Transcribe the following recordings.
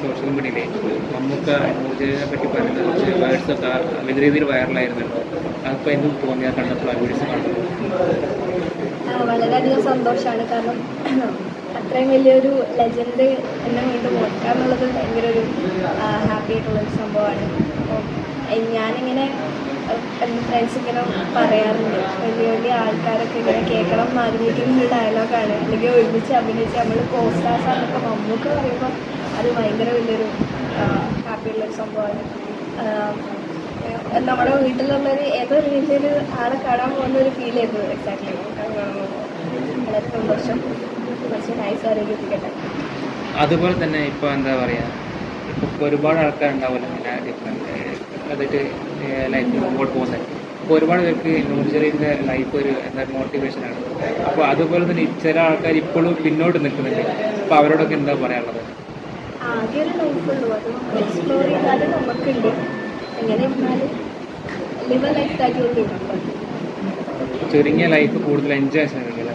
Social മീഡിയയിലെ മമ്മൂക്ക അനുഭവിച്ചതിനെ പറ്റി പറയുന്ന കുറച്ച് വേർഡ്സ് ഒക്കെ വലിയ രീതിയിൽ വൈറലായിരുന്നല്ലോ അതിപ്പോൾ എന്തും തോന്നിയാൽ കണ്ടപ്പോൾ ആ വീഡിയോസ് ആ, വളരെയധികം സന്തോഷമാണ്. കാരണം അത്രയും വലിയൊരു ലെജൻഡ് എന്നെ വീണ്ടും ഓർക്കുക എന്നുള്ളത് ഭയങ്കര ഒരു ഹാപ്പി ആയിട്ടുള്ളൊരു സംഭവമാണ്. അപ്പോൾ ഞാനിങ്ങനെ ഫ്രണ്ട്സ് ഇങ്ങനെ പറയാറുണ്ട്. വലിയ വലിയ ആൾക്കാരൊക്കെ ഇങ്ങനെ കേൾക്കണം എന്ന് ആഗ്രഹിക്കുന്ന ഒരു ഡയലോഗാണ് അല്ലെങ്കിൽ ഒരുമിച്ച് അഭിനയിച്ച് നമ്മൾ കോസ്റ്റാസ് എന്നൊക്കെ മമ്മൂക്ക് പറയുമ്പോൾ അത് ഭയങ്കര വലിയൊരു ഹാപ്പി ഉള്ളൊരു സംഭവമാണ്. നമ്മുടെ വീട്ടിലുള്ളൊരു ഏതൊരു രീതിയിൽ ആളെ കാണാൻ പോകുന്ന ഒരു ഫീൽ ചെയ്തു എക്സാക്ട്ലി വളരെ സന്തോഷം കുറച്ച് നൈസ് ആരോഗ്യത്തിക്കട്ടെ അതുപോലെ തന്നെ ഇപ്പോൾ എന്താ പറയുക ഇപ്പോൾ ഒരുപാട് ആൾക്കാരുണ്ടാവില്ല ഇങ്ങനെ ഡിഫറെന്റ് ലൈഫിൽ മുമ്പോട്ട് പോകുന്നത് അപ്പോൾ ഒരുപാട് പേർക്ക് നൂർജലിന്റെ ലൈഫ് ഒരു എന്താ മോട്ടിവേഷനാണ് അപ്പോൾ അതുപോലെ തന്നെ ചില ആൾക്കാർ ഇപ്പോഴും പിന്നോട്ട് നിൽക്കുന്നുണ്ട് അപ്പോൾ അവരോടൊക്കെ എന്താ പറയാനുള്ളത്? ആകെ ഒരു ലൈഫുള്ളൂ അത് നമുക്ക് എക്സ്പ്ലോർ ചെയ്താൽ നമുക്കുണ്ട് എങ്ങനെ ഇരുന്നാലും? ലിവ് ലൈഫ് ദാറ്റ് യു ചുരുങ്ങിയ ലൈഫ് കൂടുതൽ എൻജോയ് ചെയ്യുന്നില്ല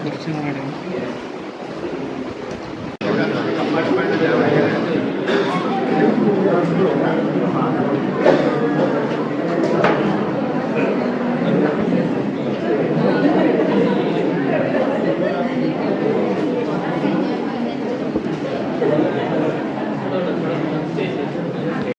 കുറച്ച് നാട്